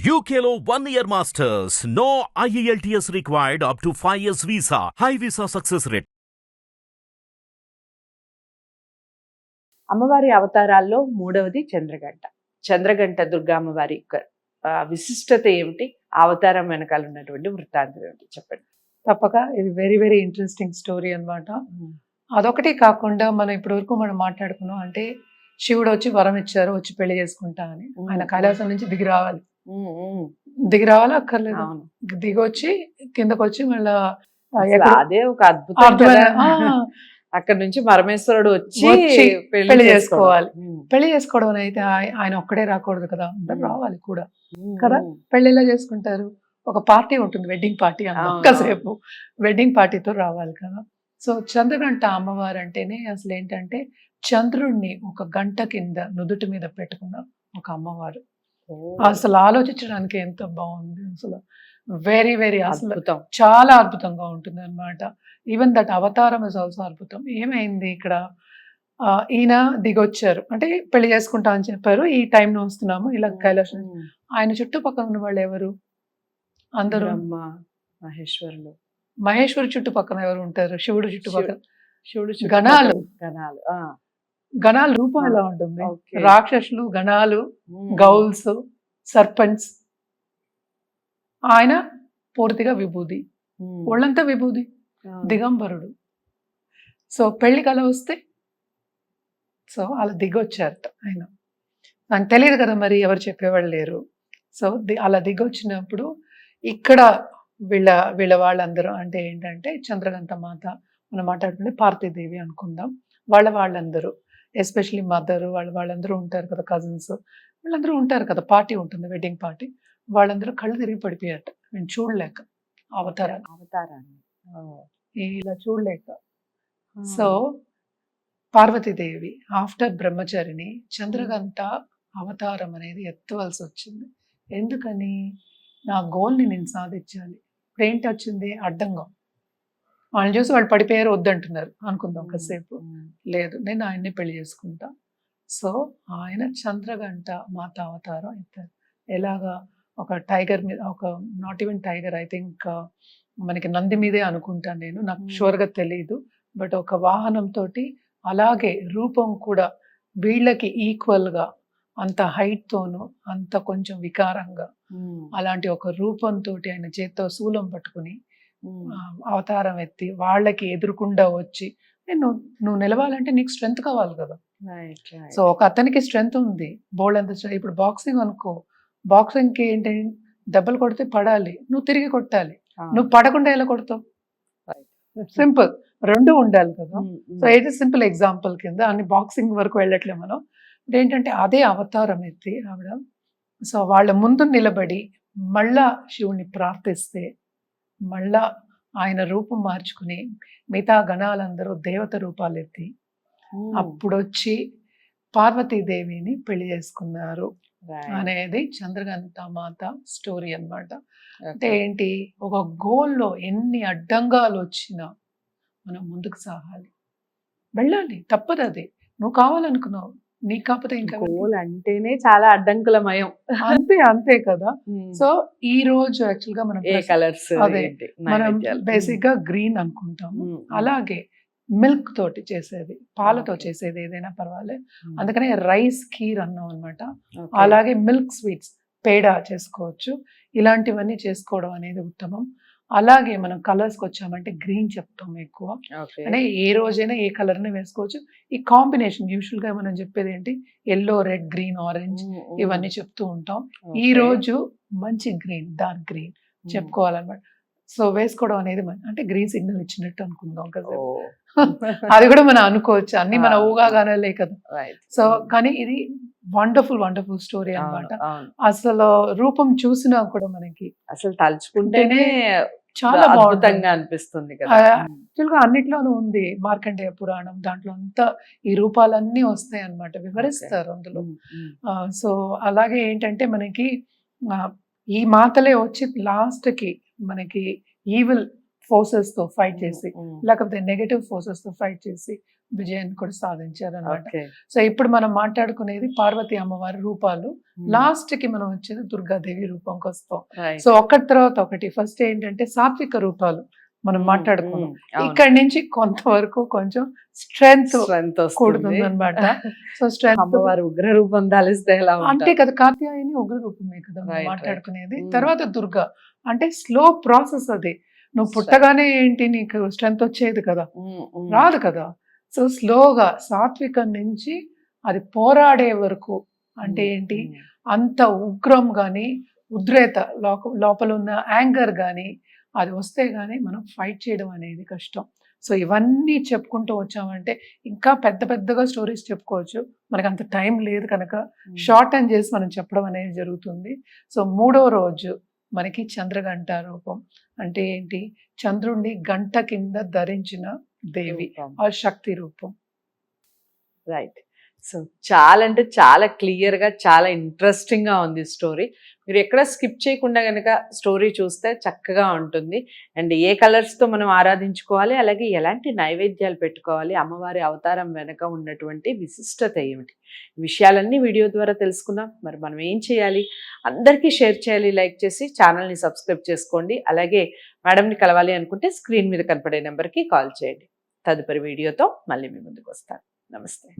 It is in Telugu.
One year masters. No E IELTS required up to 5 years visa. High visa success rate. అమ్మవారి అవతారాల్లో మూడవది చంద్రగంట. చంద్రగంట దుర్గా అమ్మవారి విశిష్టత ఏమిటి? అవతారం వెనకాల ఉన్నటువంటి వృత్తాంతం ఏమిటి? చెప్పండి. తప్పక. ఇది వెరీ వెరీ ఇంట్రెస్టింగ్ స్టోరీ అన్నమాట. అదొకటి కాకుండా మనం ఇప్పటి వరకు మనం మాట్లాడుకున్నాం అంటే శివుడు వచ్చి వరం ఇచ్చారు వచ్చి పెళ్ళి చేసుకుంటా అని. ఆయన కైలాసం నుంచి దిగి రావాలి. దిగి రావాలా అక్కర్లేదు అవును. దిగి వచ్చి కిందకు వచ్చి మళ్ళా అదే ఒక అద్భుతం అక్కడ నుంచి పరమేశ్వరుడు వచ్చి పెళ్ళి చేసుకోవాలి. పెళ్ళి చేసుకోవడం అయితే ఆయ- ఆయన ఒక్కడే రాకూడదు కదా. అందరు. రావాలి కూడా. కదా? పెళ్ళి ఎలా చేసుకుంటారు. ఒక పార్టీ ఉంటుంది వెడ్డింగ్ పార్టీ అవును, కాసేపు వెడ్డింగ్ పార్టీతో రావాలి కదా. సో చంద్రగంట అమ్మవారు అంటేనే అసలు ఏంటంటే చంద్రుణ్ణి ఒక గంట కింద నుదుటి మీద పెట్టుకున్న ఒక అమ్మవారు. అసలు ఆలోచించడానికి ఎంత బాగుంది అసలు. వెరీ వెరీ అసలు అద్భుతం. చాలా అద్భుతంగా ఉంటుంది అనమాట ఈవెన్ దట్ అవతారం ఇస్ ఆల్సో అద్భుతం. ఏమైంది ఇక్కడ? ఈయన దిగొచ్చారు. అంటే పెళ్ళి చేసుకుంటా అని చెప్పారు. ఈ టైంలో వస్తున్నాము ఇలా కైలాసం. ఆయన చుట్టుపక్కల ఉన్న వాళ్ళు ఎవరు? అందరూ? బ్రహ్మ మహేశ్వరులు. మహేశ్వరు చుట్టుపక్కల ఎవరు ఉంటారు? శివుడు చుట్టుపక్కల. శివుడు గణాలు. గణాలు ఆ, గణాల రూపం ఎలా ఉంటుంది. రాక్షసులు గణాలు గౌల్స్ సర్పంచ్. ఆయన పూర్తిగా విభూది ఒళ్ళంతా విభూది దిగంబరుడు. సో పెళ్ళి కల వస్తే సో అలా దిగొచ్చారట ఆయన. నాకు తెలియదు కదా మరి ఎవరు చెప్పేవాళ్ళు లేరు. సో ది- అలా దిగొచ్చినప్పుడు ఇక్కడ వీళ్ళ వీళ్ళ వాళ్ళందరూ అంటే ఏంటంటే చంద్రగంత మాత మనం మాట్లాడుకుంటే పార్తీదేవి అనుకుందాం. వాళ్ళ వాళ్ళందరూ. ఎస్పెషలీ మదర్ వాళ్ళ వాళ్ళందరూ ఉంటారు కదా కజిన్స్. వాళ్ళందరూ ఉంటారు కదా పార్టీ ఉంటుంది వెడ్డింగ్ పార్టీ. వాళ్ళందరూ కళ్ళు తిరిగి పడిపోయారట. నేను చూడలేక. అవతారాన్ని అవతారాన్ని ఇలా చూడలేక. సో పార్వతీదేవి ఆఫ్టర్ బ్రహ్మచారిని చంద్రగంట అవతారం అనేది ఎత్తవలసి వచ్చింది. ఎందుకని? నా గోల్ని నేను సాధించాలి. ఇప్పుడు ఏంటి వచ్చింది అడ్డంగా. వాళ్ళని చూసి వాళ్ళు పడిపోయారు వద్దంటున్నారు. అనుకుందాం కాసేపు. లేదు నేను ఆయన్ని పెళ్ళి చేసుకుంటా. సో ఆయన చంద్రగంట మాత అవతారం అవుతారు ఎలాగా ఒక టైగర్ మీద ఒక not even tiger I think మనకి నంది మీదే అనుకుంటాను నేను. నాకు. షూర్గా తెలియదు బట్ ఒక వాహనం తోటి అలాగే రూపం కూడా వీళ్ళకి ఈక్వల్గా అంత height తోను అంత కొంచెం వికారంగా అలాంటి ఒక రూపంతో ఆయన చేత్తో శూలం పట్టుకుని అవతారం ఎత్తి వాళ్ళకి ఎదురుకుండా వచ్చి నేను నువ్వు నిలవాలంటే నీకు స్ట్రెంగ్త్ కావాలి కదా. సో ఒక అతనికి స్ట్రెంగ్త్ ఉంది. బోల్డ్ అంత. ఇప్పుడు బాక్సింగ్ అనుకో బాక్సింగ్కి ఏంటి దెబ్బలు కొడితే పడాలి నువ్వు తిరిగి కొట్టాలి. నువ్వు పడకుండా ఎలా కొడతావు. సింపుల్ రెండు ఉండాలి కదా. సో ఇది సింపుల్ ఎగ్జాంపుల్ కింద అన్ని బాక్సింగ్ వరకు వెళ్ళట్లే మనం. ఇప్పుడు ఏంటంటే అదే అవతారం ఎత్తి ఆవిడ సో వాళ్ళ ముందు నిలబడి మళ్ళా శివుణ్ణి ప్రార్థిస్తే మళ్ళా ఆయన రూపం మార్చుకుని మిగతా గణాలందరూ దేవత రూపాలు ఎత్తి ఉమ్, అప్పుడు వచ్చి పార్వతీదేవిని పెళ్ళి చేసుకున్నారు అనేది చంద్రగంత మాత స్టోరీ అన్నమాట. అంటే. ఏంటి? ఒక గోల్లో ఎన్ని అడ్డంగాలు వచ్చినా మనం ముందుకు సాగాలి. వెళ్ళాలి. తప్పదు అది నువ్వు కావాలనుకున్నావు. నీకు కాకపోతే ఇంకా గోల్ అంటేనే చాలా అడ్డంకులమయం. అంతే అంతే కదా. సో ఈ రోజు యాక్చువల్గా మనం కలర్స్ అదే, మనం బేసిక్గా గ్రీన్ అనుకుంటాము. అలాగే మిల్క్ తోటి చేసేది పాలతో. చేసేది ఏదైనా పర్వాలేదు అందుకనే రైస్ కీర్ అన్నాం అనమాట అలాగే మిల్క్ స్వీట్స్ పేడ చేసుకోవచ్చు. ఇలాంటివన్నీ చేసుకోవడం అనేది ఉత్తమం. అలాగే మనం కలర్స్కి వచ్చామంటే గ్రీన్ చెప్తాం ఎక్కువ. అంటే ఏ రోజైనా ఏ కలర్ని వేసుకోవచ్చు. ఈ కాంబినేషన్ యూజువల్గా మనం చెప్పేది ఏంటి? ఎల్లో రెడ్ గ్రీన్ ఆరెంజ్ ఇవన్నీ చెప్తూ ఉంటాం. ఈ రోజు మంచి గ్రీన్ డార్క్ గ్రీన్ చెప్పుకోవాలన్నమాట. సో వేసుకోవడం అనేది మన- అంటే గ్రీన్ సిగ్నల్ ఇచ్చినట్టు అనుకుందాం కదా. అది కూడా మనం అనుకోవచ్చు. అన్ని మన ఆ. ఊగాగానే కదా. సో కానీ ఇది వండర్ఫుల్ వండర్ఫుల్ స్టోరీ అన్నమాట. అసలు రూపం చూసినా కూడా మనకి అసలు తలుచుకుంటేనే చాలా అద్భుతంగా అనిపిస్తుంది కదా. యాక్చువల్గా అన్నిట్లోనూ ఉంది మార్కండేయ పురాణం. దాంట్లో అంతా ఈ రూపాలన్నీ వస్తాయి అన్నమాట వివరిస్తారు అందులో. సో అలాగే ఏంటంటే మనకి ఈ మాతలే వచ్చి లాస్ట్కి మనకి ఈవిల్ ఫోర్సెస్తో ఫైట్ చేసి లేకపోతే నెగటివ్ ఫోర్సెస్తో ఫైట్ చేసి విజయాన్ని కూడా సాధించారు అనమాట సో ఇప్పుడు మనం మాట్లాడుకునేది పార్వతి అమ్మవారి రూపాలు లాస్ట్కి మనం వచ్చేది దుర్గాదేవి రూపంకి వస్తాం. సో ఒకటి తర్వాత ఒకటి ఫస్ట్ ఏంటంటే సాత్విక రూపాలు మనం మాట్లాడుకున్నాం. ఇక్కడ నుంచి కొంతవరకు కొంచెం స్ట్రెంగ్త్. కూడుతుంది అనమాట సో స్ట్రెంగ్త్ అమ్మవారు ఉగ్ర రూపం దాలిస్తే ఎలా అంటే కదా కాత్యాయని ఉగ్ర రూపమే కదా. మాట్లాడుకునేది. తర్వాత దుర్గా అంటే స్లో ప్రాసెస్ అది నువ్వు. పుట్టగానే ఏంటి నీకు స్ట్రెంత్ వచ్చేది కదా. రాదు కదా సో స్లోగా సాత్వికం నుంచి అది పోరాడే వరకు అంటే ఏంటి. అంత ఉగ్రం కానీ ఉద్రేత లోపల ఉన్న యాంగర్ కానీ అది వస్తే కానీ మనం ఫైట్ చేయడం అనేది కష్టం. సో ఇవన్నీ చెప్పుకుంటూ వచ్చామంటే ఇంకా పెద్ద పెద్దగా స్టోరీస్ చెప్పుకోవచ్చు. మనకు అంత టైం లేదు కనుక. షార్ట్ అండ్ చేసి మనం చెప్పడం అనేది జరుగుతుంది. సో మూడో రోజు మనకి చంద్రగంట రూపం. అంటే ఏంటి? చంద్రుణ్ణి గంట కింద ధరించిన దేవి. ఆ శక్తి రూపం రైట్ సో చాలా అంటే చాలా క్లియర్గా చాలా ఇంట్రెస్టింగ్గా ఉంది స్టోరీ మీరు ఎక్కడ స్కిప్ చేయకుండా కనుక స్టోరీ చూస్తే చక్కగా ఉంటుంది. అండ్ ఏ కలర్స్తో మనం ఆరాధించుకోవాలి అలాగే ఎలాంటి నైవేద్యాలు పెట్టుకోవాలి అమ్మవారి అవతారం వెనక ఉన్నటువంటి విశిష్టత ఏమిటి? విషయాలన్నీ వీడియో ద్వారా తెలుసుకుందాం. మరి మనం ఏం చేయాలి? అందరికీ షేర్ చేయాలి లైక్ చేసి ఛానల్ని సబ్స్క్రైబ్ చేసుకోండి. అలాగే మేడంని కలవాలి అనుకుంటే స్క్రీన్ మీద కనపడే నెంబర్కి కాల్ చేయండి. తదుపరి వీడియోతో మళ్ళీ మీ ముందుకు వస్తాను. నమస్తే.